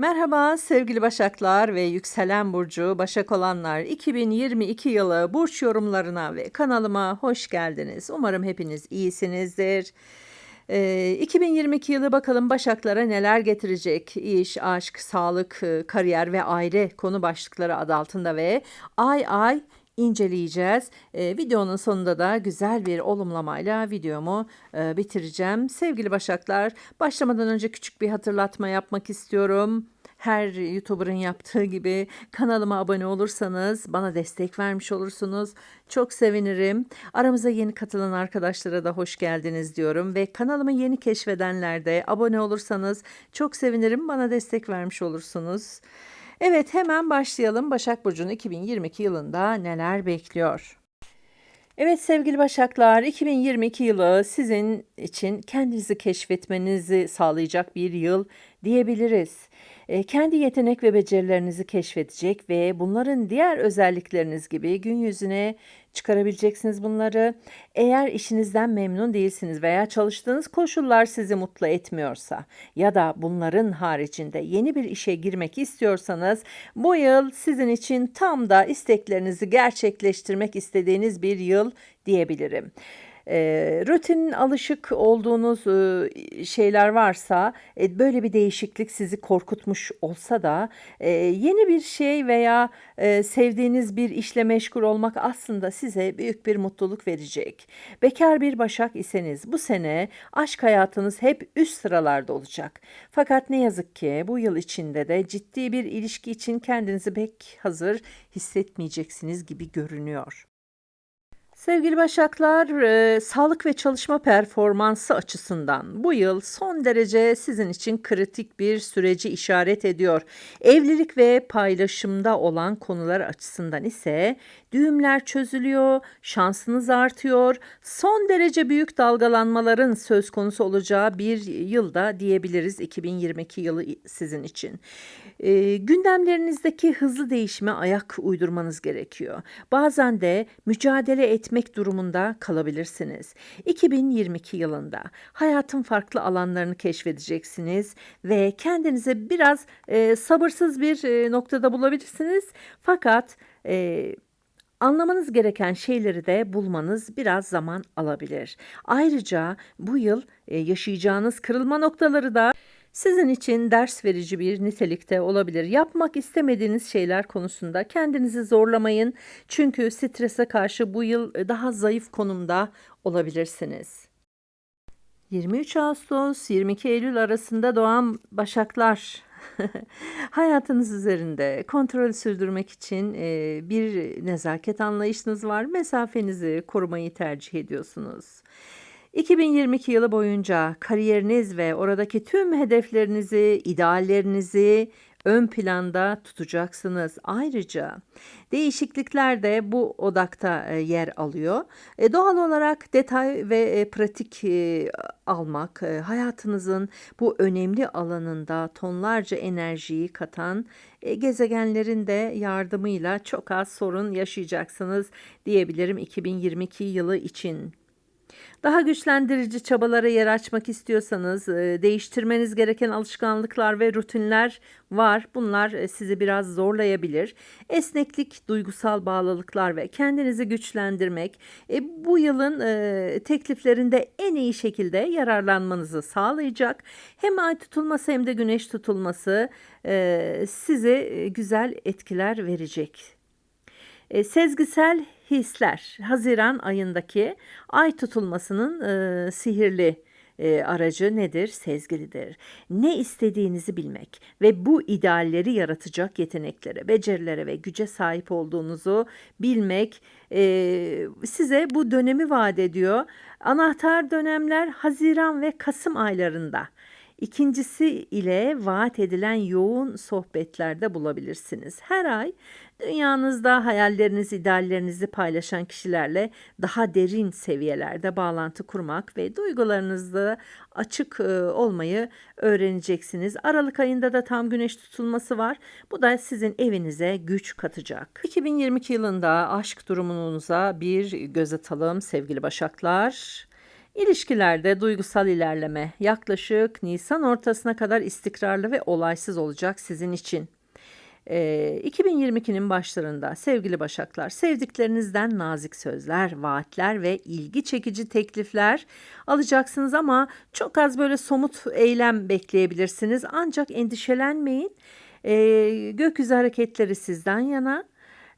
Merhaba sevgili Başaklar ve yükselen burcu Başak olanlar 2022 yılı burç yorumlarına ve kanalıma hoş geldiniz. Umarım hepiniz iyisinizdir. Ee, 2022 yılı bakalım Başaklara neler getirecek? İş, aşk, sağlık, e, kariyer ve aile konu başlıkları adı altında ve ay ay inceleyeceğiz. Ee, videonun sonunda da güzel bir olumlamayla videomu e, bitireceğim. Sevgili Başaklar, başlamadan önce küçük bir hatırlatma yapmak istiyorum. Her YouTuber'ın yaptığı gibi kanalıma abone olursanız bana destek vermiş olursunuz. Çok sevinirim. Aramıza yeni katılan arkadaşlara da hoş geldiniz diyorum ve kanalımı yeni keşfedenler de abone olursanız çok sevinirim. Bana destek vermiş olursunuz. Evet hemen başlayalım. Başak Burcu'nun 2022 yılında neler bekliyor? Evet sevgili Başaklar, 2022 yılı sizin için kendinizi keşfetmenizi sağlayacak bir yıl diyebiliriz. E, kendi yetenek ve becerilerinizi keşfedecek ve bunların diğer özellikleriniz gibi gün yüzüne çıkarabileceksiniz bunları. Eğer işinizden memnun değilsiniz veya çalıştığınız koşullar sizi mutlu etmiyorsa ya da bunların haricinde yeni bir işe girmek istiyorsanız bu yıl sizin için tam da isteklerinizi gerçekleştirmek istediğiniz bir yıl diyebilirim. E, rutin alışık olduğunuz e, şeyler varsa e, böyle bir değişiklik sizi korkutmuş olsa da e, yeni bir şey veya e, sevdiğiniz bir işle meşgul olmak aslında size büyük bir mutluluk verecek. Bekar bir başak iseniz bu sene aşk hayatınız hep üst sıralarda olacak. Fakat ne yazık ki bu yıl içinde de ciddi bir ilişki için kendinizi pek hazır hissetmeyeceksiniz gibi görünüyor. Sevgili Başaklar, e, sağlık ve çalışma performansı açısından bu yıl son derece sizin için kritik bir süreci işaret ediyor. Evlilik ve paylaşımda olan konular açısından ise düğümler çözülüyor, şansınız artıyor. Son derece büyük dalgalanmaların söz konusu olacağı bir yılda diyebiliriz 2022 yılı sizin için. E, gündemlerinizdeki hızlı değişime ayak uydurmanız gerekiyor. Bazen de mücadele etmek durumunda kalabilirsiniz. 2022 yılında hayatın farklı alanlarını keşfedeceksiniz ve kendinize biraz e, sabırsız bir e, noktada bulabilirsiniz. Fakat e, Anlamanız gereken şeyleri de bulmanız biraz zaman alabilir. Ayrıca bu yıl e, yaşayacağınız kırılma noktaları da sizin için ders verici bir nitelikte olabilir. Yapmak istemediğiniz şeyler konusunda kendinizi zorlamayın. Çünkü strese karşı bu yıl daha zayıf konumda olabilirsiniz. 23 Ağustos 22 Eylül arasında doğan Başaklar Hayatınız üzerinde kontrol sürdürmek için e, bir nezaket anlayışınız var. Mesafenizi korumayı tercih ediyorsunuz. 2022 yılı boyunca kariyeriniz ve oradaki tüm hedeflerinizi, ideallerinizi ön planda tutacaksınız. Ayrıca değişiklikler de bu odakta e, yer alıyor. E, doğal olarak detay ve e, pratik almak hayatınızın bu önemli alanında tonlarca enerjiyi katan gezegenlerin de yardımıyla çok az sorun yaşayacaksınız diyebilirim 2022 yılı için. Daha güçlendirici çabalara yer açmak istiyorsanız e, değiştirmeniz gereken alışkanlıklar ve rutinler var. Bunlar e, sizi biraz zorlayabilir. Esneklik, duygusal bağlılıklar ve kendinizi güçlendirmek e, bu yılın tekliflerinde en iyi şekilde yararlanmanızı sağlayacak. Hem ay tutulması hem de güneş tutulması size güzel etkiler verecek. Sezgisel hisler Haziran ayındaki ay tutulmasının e, sihirli e, aracı nedir? Sezgilidir. Ne istediğinizi bilmek ve bu idealleri yaratacak yeteneklere, becerilere ve güce sahip olduğunuzu bilmek e, size bu dönemi vaat ediyor. Anahtar dönemler Haziran ve Kasım aylarında. İkincisi ile vaat edilen yoğun sohbetlerde bulabilirsiniz. Her ay dünyanızda hayalleriniz, ideallerinizi paylaşan kişilerle daha derin seviyelerde bağlantı kurmak ve duygularınızda açık e, olmayı öğreneceksiniz. Aralık ayında da tam güneş tutulması var. Bu da sizin evinize güç katacak. 2022 yılında aşk durumunuza bir göz atalım sevgili başaklar. İlişkilerde duygusal ilerleme yaklaşık Nisan ortasına kadar istikrarlı ve olaysız olacak sizin için. Ee, 2022'nin başlarında sevgili Başaklar, sevdiklerinizden nazik sözler, vaatler ve ilgi çekici teklifler alacaksınız ama çok az böyle somut eylem bekleyebilirsiniz. Ancak endişelenmeyin. Ee, gökyüzü hareketleri sizden yana.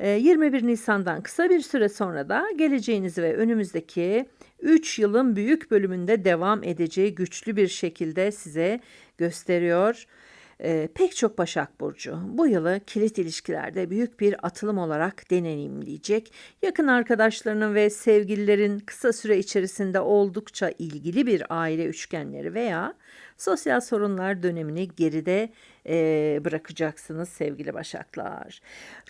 Ee, 21 Nisan'dan kısa bir süre sonra da geleceğinizi ve önümüzdeki 3 yılın büyük bölümünde devam edeceği güçlü bir şekilde size gösteriyor. Ee, pek çok Başak Burcu bu yılı kilit ilişkilerde büyük bir atılım olarak deneyimleyecek. Yakın arkadaşlarının ve sevgililerin kısa süre içerisinde oldukça ilgili bir aile üçgenleri veya sosyal sorunlar dönemini geride e, bırakacaksınız sevgili Başaklar.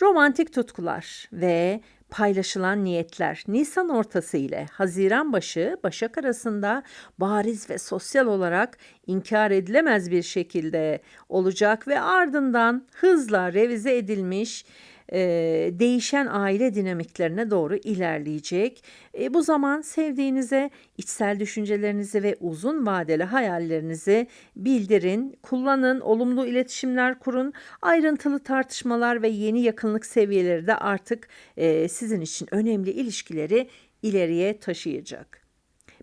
Romantik tutkular ve paylaşılan niyetler. Nisan ortası ile Haziran başı Başak arasında bariz ve sosyal olarak inkar edilemez bir şekilde olacak ve ardından hızla revize edilmiş e, değişen aile dinamiklerine doğru ilerleyecek. E, bu zaman sevdiğinize içsel düşüncelerinizi ve uzun vadeli hayallerinizi bildirin, kullanın, olumlu iletişimler kurun, ayrıntılı tartışmalar ve yeni yakınlık seviyeleri de artık e, sizin için önemli ilişkileri ileriye taşıyacak.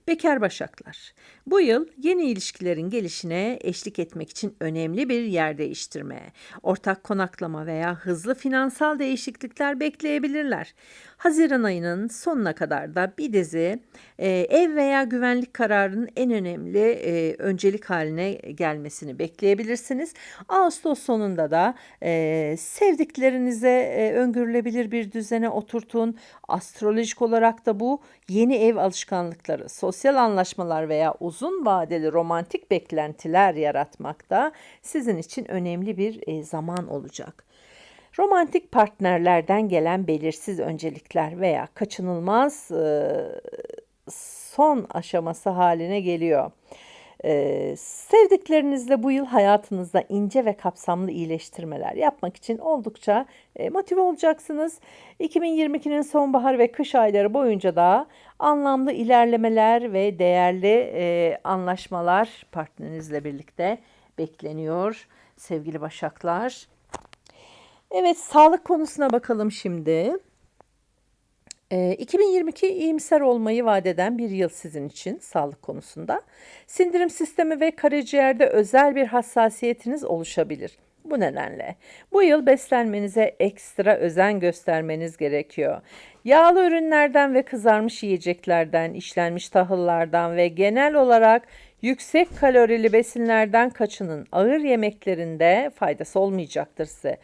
Bekar Başaklar. Bu yıl yeni ilişkilerin gelişine eşlik etmek için önemli bir yer değiştirme, ortak konaklama veya hızlı finansal değişiklikler bekleyebilirler. Haziran ayının sonuna kadar da bir dizi e, ev veya güvenlik kararının en önemli e, öncelik haline gelmesini bekleyebilirsiniz. Ağustos sonunda da e, sevdiklerinize e, öngörülebilir bir düzene oturtun. Astrolojik olarak da bu yeni ev alışkanlıkları, sosyal anlaşmalar veya uzun vadeli romantik beklentiler yaratmakta sizin için önemli bir e, zaman olacak. Romantik partnerlerden gelen belirsiz öncelikler veya kaçınılmaz e, son aşaması haline geliyor. Ee, sevdiklerinizle bu yıl hayatınızda ince ve kapsamlı iyileştirmeler yapmak için oldukça e, motive olacaksınız. 2022'nin sonbahar ve kış ayları boyunca da anlamlı ilerlemeler ve değerli e, anlaşmalar partnerinizle birlikte bekleniyor sevgili Başaklar. Evet sağlık konusuna bakalım şimdi. E, 2022 iyimser olmayı vaat eden bir yıl sizin için sağlık konusunda. Sindirim sistemi ve karaciğerde özel bir hassasiyetiniz oluşabilir. Bu nedenle bu yıl beslenmenize ekstra özen göstermeniz gerekiyor. Yağlı ürünlerden ve kızarmış yiyeceklerden, işlenmiş tahıllardan ve genel olarak yüksek kalorili besinlerden kaçının. Ağır yemeklerinde faydası olmayacaktır size.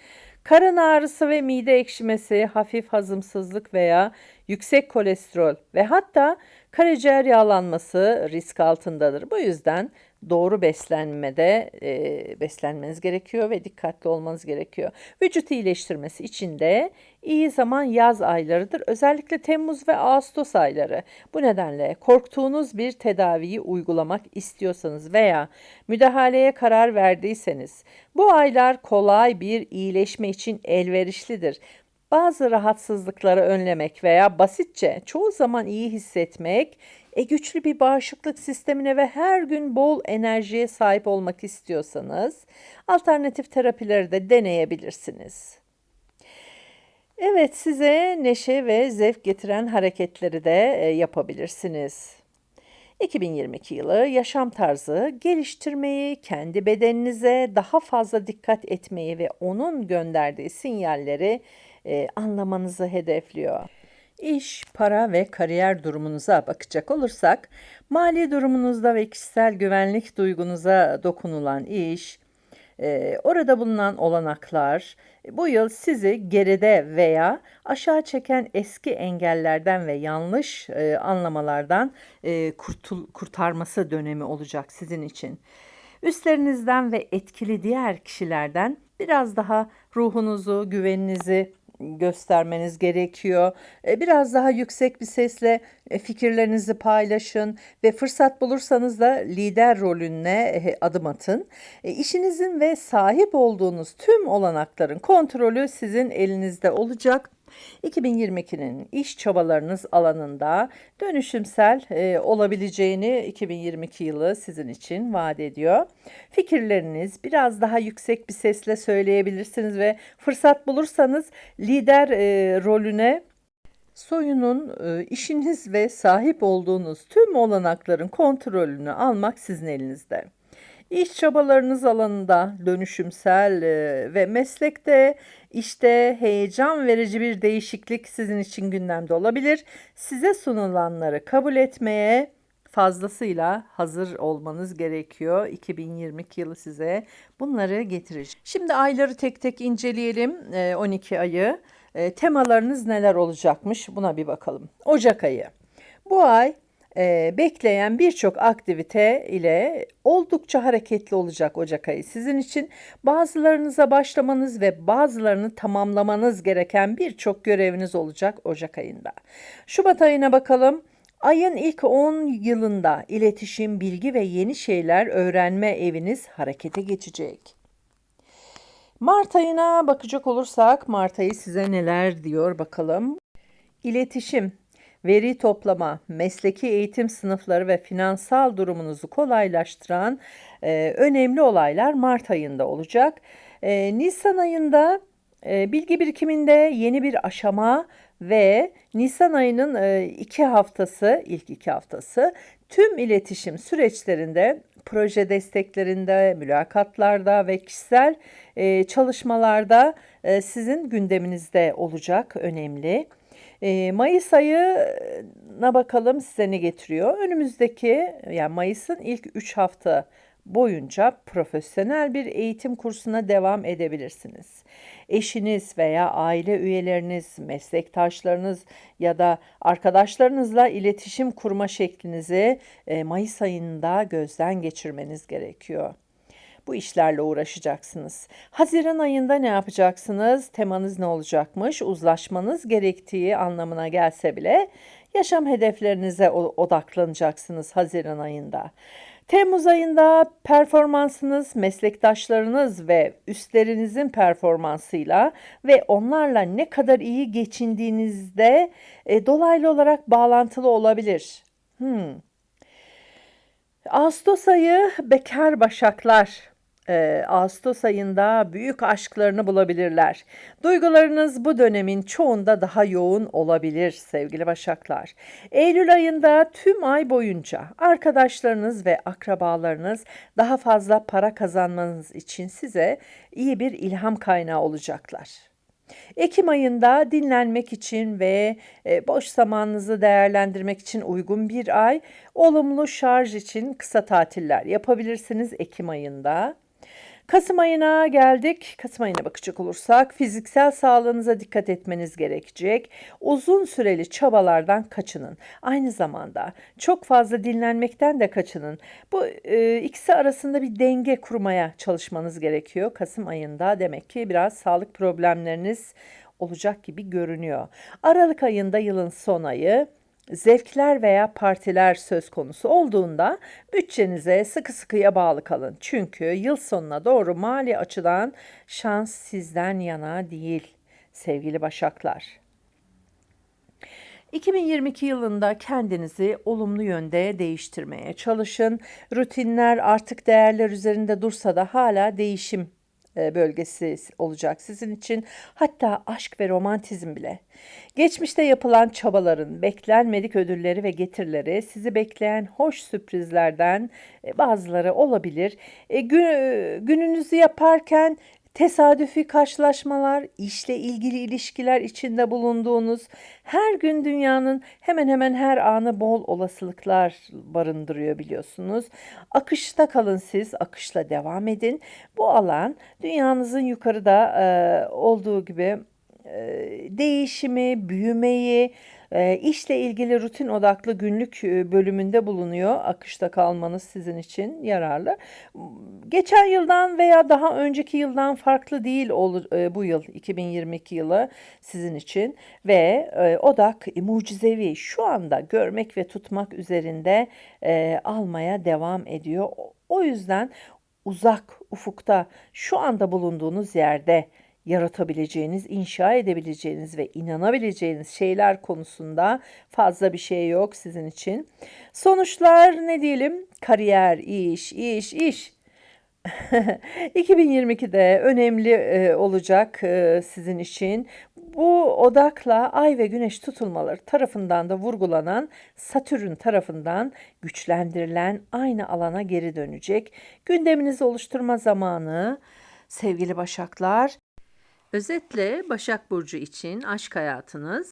Karın ağrısı ve mide ekşimesi, hafif hazımsızlık veya yüksek kolesterol ve hatta karaciğer yağlanması risk altındadır. Bu yüzden doğru beslenmede e, beslenmeniz gerekiyor ve dikkatli olmanız gerekiyor. Vücut iyileştirmesi için de iyi zaman yaz aylarıdır. Özellikle Temmuz ve Ağustos ayları. Bu nedenle korktuğunuz bir tedaviyi uygulamak istiyorsanız veya müdahaleye karar verdiyseniz bu aylar kolay bir iyileşme için elverişlidir. Bazı rahatsızlıkları önlemek veya basitçe çoğu zaman iyi hissetmek e, güçlü bir bağışıklık sistemine ve her gün bol enerjiye sahip olmak istiyorsanız alternatif terapileri de deneyebilirsiniz. Evet size neşe ve zevk getiren hareketleri de e, yapabilirsiniz. 2022 yılı yaşam tarzı geliştirmeyi, kendi bedeninize daha fazla dikkat etmeyi ve onun gönderdiği sinyalleri e, anlamanızı hedefliyor. İş, para ve kariyer durumunuza bakacak olursak, mali durumunuzda ve kişisel güvenlik duygunuza dokunulan iş, e, orada bulunan olanaklar, bu yıl sizi geride veya aşağı çeken eski engellerden ve yanlış e, anlamalardan e, kurtul, kurtarması dönemi olacak sizin için. Üstlerinizden ve etkili diğer kişilerden biraz daha ruhunuzu, güveninizi göstermeniz gerekiyor. E, biraz daha yüksek bir sesle e, fikirlerinizi paylaşın ve fırsat bulursanız da lider rolüne e, adım atın. İşinizin ve sahip olduğunuz tüm olanakların kontrolü sizin elinizde olacak. 2022'nin iş çabalarınız alanında dönüşümsel e, olabileceğini 2022 yılı sizin için vaat ediyor. Fikirleriniz biraz daha yüksek bir sesle söyleyebilirsiniz ve fırsat bulursanız lider e, rolüne soyunun e, işiniz ve sahip olduğunuz tüm olanakların kontrolünü almak sizin elinizde. İş çabalarınız alanında dönüşümsel e, ve meslekte işte heyecan verici bir değişiklik sizin için gündemde olabilir. Size sunulanları kabul etmeye fazlasıyla hazır olmanız gerekiyor. 2022 yılı size bunları getirecek. Şimdi ayları tek tek inceleyelim. E, 12 ayı. E, temalarınız neler olacakmış buna bir bakalım. Ocak ayı. Bu ay e, bekleyen birçok aktivite ile oldukça hareketli olacak Ocak ayı sizin için. Bazılarınıza başlamanız ve bazılarını tamamlamanız gereken birçok göreviniz olacak Ocak ayında. Şubat ayına bakalım. Ayın ilk 10 yılında iletişim, bilgi ve yeni şeyler öğrenme eviniz harekete geçecek. Mart ayına bakacak olursak Mart ayı size neler diyor bakalım. İletişim, veri toplama, mesleki eğitim sınıfları ve finansal durumunuzu kolaylaştıran e, önemli olaylar Mart ayında olacak. E, Nisan ayında e, bilgi birikiminde yeni bir aşama ve Nisan ayının e, iki haftası, ilk iki haftası tüm iletişim süreçlerinde proje desteklerinde, mülakatlarda ve kişisel e, çalışmalarda sizin gündeminizde olacak önemli. Mayıs ayına bakalım size ne getiriyor. Önümüzdeki yani Mayıs'ın ilk 3 hafta boyunca profesyonel bir eğitim kursuna devam edebilirsiniz. Eşiniz veya aile üyeleriniz, meslektaşlarınız ya da arkadaşlarınızla iletişim kurma şeklinizi Mayıs ayında gözden geçirmeniz gerekiyor bu işlerle uğraşacaksınız. Haziran ayında ne yapacaksınız? Temanız ne olacakmış? Uzlaşmanız gerektiği anlamına gelse bile yaşam hedeflerinize odaklanacaksınız Haziran ayında. Temmuz ayında performansınız, meslektaşlarınız ve üstlerinizin performansıyla ve onlarla ne kadar iyi geçindiğinizde e, dolaylı olarak bağlantılı olabilir. Hmm. Ağustos ayı bekar başaklar e, Ağustos ayında büyük aşklarını bulabilirler. Duygularınız bu dönemin çoğunda daha yoğun olabilir sevgili Başaklar. Eylül ayında tüm ay boyunca arkadaşlarınız ve akrabalarınız daha fazla para kazanmanız için size iyi bir ilham kaynağı olacaklar. Ekim ayında dinlenmek için ve e, boş zamanınızı değerlendirmek için uygun bir ay, olumlu şarj için kısa tatiller yapabilirsiniz Ekim ayında. Kasım ayına geldik. Kasım ayına bakacak olursak fiziksel sağlığınıza dikkat etmeniz gerekecek. Uzun süreli çabalardan kaçının. Aynı zamanda çok fazla dinlenmekten de kaçının. Bu e, ikisi arasında bir denge kurmaya çalışmanız gerekiyor. Kasım ayında demek ki biraz sağlık problemleriniz olacak gibi görünüyor. Aralık ayında yılın son ayı zevkler veya partiler söz konusu olduğunda bütçenize sıkı sıkıya bağlı kalın. Çünkü yıl sonuna doğru mali açıdan şans sizden yana değil sevgili başaklar. 2022 yılında kendinizi olumlu yönde değiştirmeye çalışın. Rutinler artık değerler üzerinde dursa da hala değişim bölgesi olacak sizin için. Hatta aşk ve romantizm bile. Geçmişte yapılan çabaların beklenmedik ödülleri ve getirileri sizi bekleyen hoş sürprizlerden e, bazıları olabilir. E, gününüzü yaparken Tesadüfi karşılaşmalar, işle ilgili ilişkiler içinde bulunduğunuz her gün dünyanın hemen hemen her anı bol olasılıklar barındırıyor biliyorsunuz. Akışta kalın siz, akışla devam edin. Bu alan dünyanızın yukarıda e, olduğu gibi e, değişimi, büyümeyi, e, işle ilgili rutin odaklı günlük e, bölümünde bulunuyor. Akışta kalmanız sizin için yararlı. Geçen yıldan veya daha önceki yıldan farklı değil e, bu yıl 2022 yılı sizin için ve odak mucizevi şu anda görmek ve tutmak üzerinde almaya devam ediyor. O yüzden uzak ufukta şu anda bulunduğunuz yerde yaratabileceğiniz, inşa edebileceğiniz ve inanabileceğiniz şeyler konusunda fazla bir şey yok sizin için. Sonuçlar ne diyelim? Kariyer, iş, iş, iş. 2022'de önemli e, olacak e, sizin için. Bu odakla Ay ve Güneş tutulmaları tarafından da vurgulanan Satürn tarafından güçlendirilen aynı alana geri dönecek. Gündeminizi oluşturma zamanı sevgili Başaklar. Özetle Başak Burcu için aşk hayatınız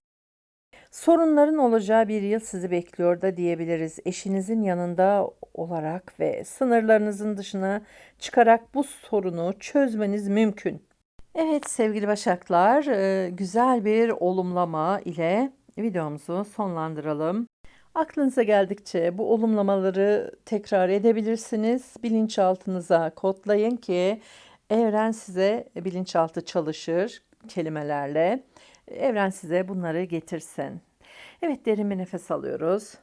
Sorunların olacağı bir yıl sizi bekliyor da diyebiliriz. Eşinizin yanında olarak ve sınırlarınızın dışına çıkarak bu sorunu çözmeniz mümkün. Evet sevgili Başaklar, e, güzel bir olumlama ile videomuzu sonlandıralım. Aklınıza geldikçe bu olumlamaları tekrar edebilirsiniz. Bilinçaltınıza kodlayın ki evren size bilinçaltı çalışır kelimelerle. Evren size bunları getirsin. Evet derin bir nefes alıyoruz.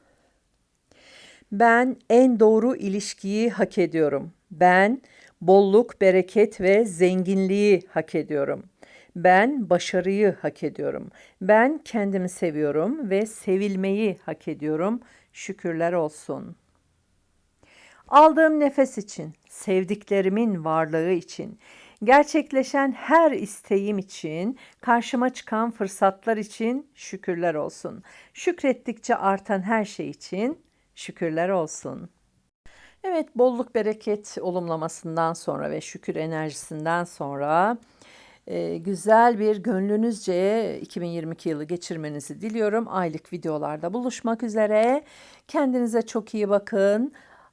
Ben en doğru ilişkiyi hak ediyorum. Ben bolluk, bereket ve zenginliği hak ediyorum. Ben başarıyı hak ediyorum. Ben kendimi seviyorum ve sevilmeyi hak ediyorum. Şükürler olsun. Aldığım nefes için, sevdiklerimin varlığı için, gerçekleşen her isteğim için, karşıma çıkan fırsatlar için şükürler olsun. Şükrettikçe artan her şey için şükürler olsun. Evet, bolluk bereket olumlamasından sonra ve şükür enerjisinden sonra e, güzel bir gönlünüzce 2022 yılı geçirmenizi diliyorum. Aylık videolarda buluşmak üzere. Kendinize çok iyi bakın.